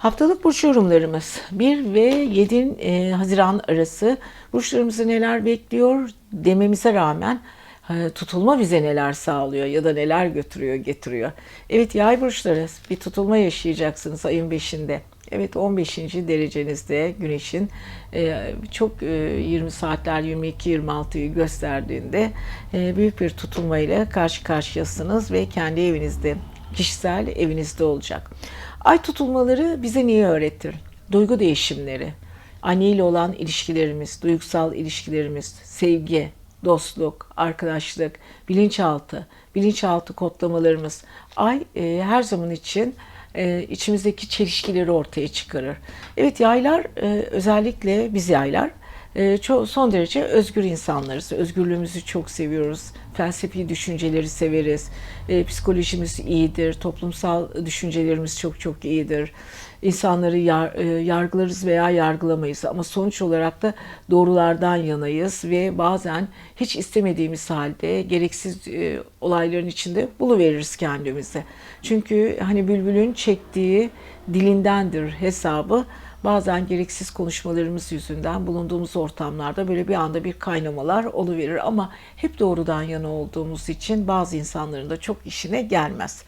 Haftalık burç yorumlarımız 1 ve 7 e, Haziran arası burçlarımızı neler bekliyor dememize rağmen e, tutulma bize neler sağlıyor ya da neler götürüyor getiriyor. Evet yay burçları bir tutulma yaşayacaksınız ayın 5'inde. Evet 15. derecenizde güneşin e, çok e, 20 saatler 22-26'yı gösterdiğinde büyük bir tutulmayla karşı karşıyasınız ve kendi evinizde kişisel evinizde olacak. Ay tutulmaları bize niye öğretir? Duygu değişimleri, anne ile olan ilişkilerimiz, duygusal ilişkilerimiz, sevgi, dostluk, arkadaşlık, bilinçaltı, bilinçaltı kodlamalarımız. Ay e, her zaman için e, içimizdeki çelişkileri ortaya çıkarır. Evet yaylar e, özellikle biz yaylar son derece özgür insanlarız. Özgürlüğümüzü çok seviyoruz. Felsefi düşünceleri severiz. E, psikolojimiz iyidir. Toplumsal düşüncelerimiz çok çok iyidir. İnsanları e, yargılarız veya yargılamayız ama sonuç olarak da doğrulardan yanayız ve bazen hiç istemediğimiz halde gereksiz e, olayların içinde buluveririz kendimizi. Çünkü hani bülbülün çektiği dilindendir hesabı bazen gereksiz konuşmalarımız yüzünden bulunduğumuz ortamlarda böyle bir anda bir kaynamalar oluverir ama hep doğrudan yana olduğumuz için bazı insanların da çok işine gelmez.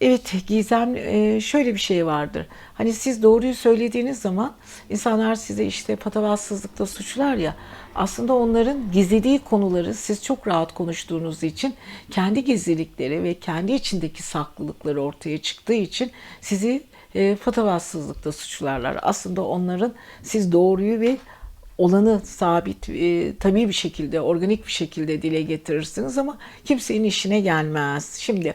Evet Gizem e, şöyle bir şey vardır. Hani siz doğruyu söylediğiniz zaman insanlar size işte patavatsızlıkla suçlar ya aslında onların gizlediği konuları siz çok rahat konuştuğunuz için kendi gizlilikleri ve kendi içindeki saklılıkları ortaya çıktığı için sizi e, patavatsızlıkla suçlarlar. Aslında onların siz doğruyu ve olanı sabit, e, tabii bir şekilde, organik bir şekilde dile getirirsiniz ama kimsenin işine gelmez. Şimdi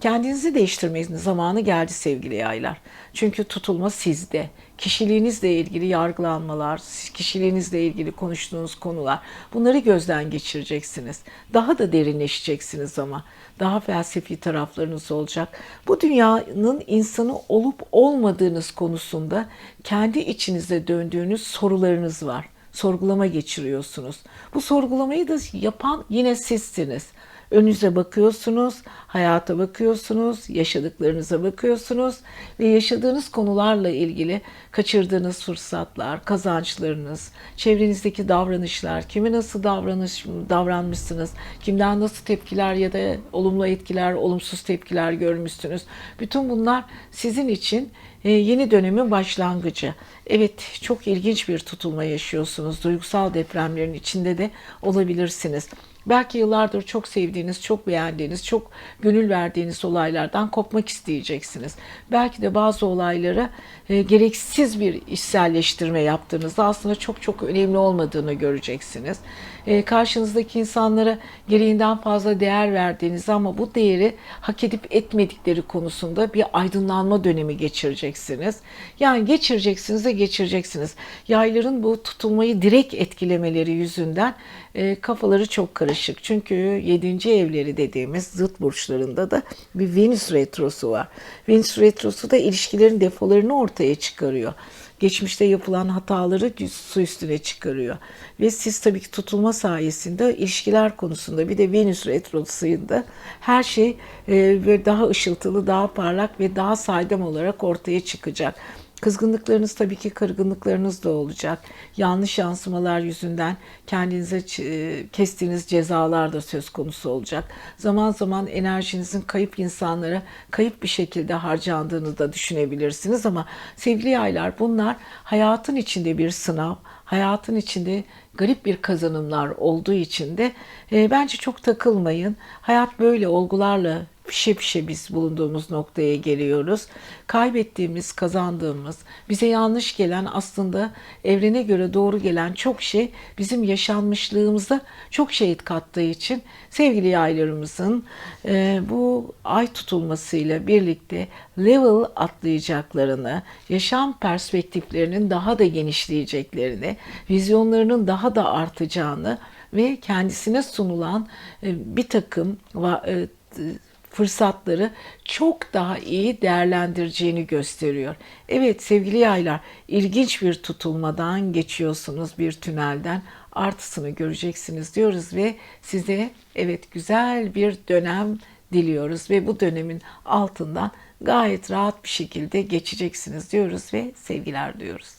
kendinizi değiştirmenin zamanı geldi sevgili yaylar. Çünkü tutulma sizde. Kişiliğinizle ilgili yargılanmalar, kişiliğinizle ilgili konuştuğunuz konular bunları gözden geçireceksiniz. Daha da derinleşeceksiniz ama daha felsefi taraflarınız olacak. Bu dünyanın insanı olup olmadığınız konusunda kendi içinize döndüğünüz sorularınız var. Sorgulama geçiriyorsunuz. Bu sorgulamayı da yapan yine sizsiniz. Önünüze bakıyorsunuz, hayata bakıyorsunuz, yaşadıklarınıza bakıyorsunuz ve yaşadığınız konularla ilgili kaçırdığınız fırsatlar, kazançlarınız, çevrenizdeki davranışlar, kime nasıl davranış davranmışsınız, kimden nasıl tepkiler ya da olumlu etkiler, olumsuz tepkiler görmüşsünüz. Bütün bunlar sizin için yeni dönemin başlangıcı. Evet, çok ilginç bir tutulma yaşıyorsunuz. Duygusal depremlerin içinde de olabilirsiniz. Belki yıllardır çok sevdiğiniz, çok beğendiğiniz, çok gönül verdiğiniz olaylardan kopmak isteyeceksiniz. Belki de bazı olaylara e, gereksiz bir içselleştirme yaptığınızda aslında çok çok önemli olmadığını göreceksiniz. E, karşınızdaki insanlara gereğinden fazla değer verdiğiniz ama bu değeri hak edip etmedikleri konusunda bir aydınlanma dönemi geçireceksiniz. Yani geçireceksiniz de geçireceksiniz. Yayların bu tutulmayı direkt etkilemeleri yüzünden e, kafaları çok karışık. Çünkü 7. evleri dediğimiz zıt burçlarında da bir Venüs retrosu var. Venüs retrosu da ilişkilerin defolarını ortaya çıkarıyor geçmişte yapılan hataları su üstüne çıkarıyor. Ve siz tabii ki tutulma sayesinde ilişkiler konusunda bir de Venüs retrosuyunda her şey e, daha ışıltılı, daha parlak ve daha saydam olarak ortaya çıkacak. Kızgınlıklarınız tabii ki kırgınlıklarınız da olacak. Yanlış yansımalar yüzünden kendinize kestiğiniz cezalar da söz konusu olacak. Zaman zaman enerjinizin kayıp insanlara kayıp bir şekilde harcandığını da düşünebilirsiniz ama sevgili yaylar bunlar hayatın içinde bir sınav, hayatın içinde garip bir kazanımlar olduğu için de e, bence çok takılmayın. Hayat böyle olgularla pişe pişe biz bulunduğumuz noktaya geliyoruz. Kaybettiğimiz, kazandığımız, bize yanlış gelen aslında evrene göre doğru gelen çok şey bizim yaşanmışlığımıza çok şehit kattığı için sevgili yaylarımızın e, bu ay tutulmasıyla birlikte level atlayacaklarını, yaşam perspektiflerinin daha da genişleyeceklerini, vizyonlarının daha da artacağını ve kendisine sunulan e, bir takım e, fırsatları çok daha iyi değerlendireceğini gösteriyor. Evet sevgili yaylar ilginç bir tutulmadan geçiyorsunuz bir tünelden artısını göreceksiniz diyoruz ve size evet güzel bir dönem diliyoruz ve bu dönemin altından gayet rahat bir şekilde geçeceksiniz diyoruz ve sevgiler diyoruz.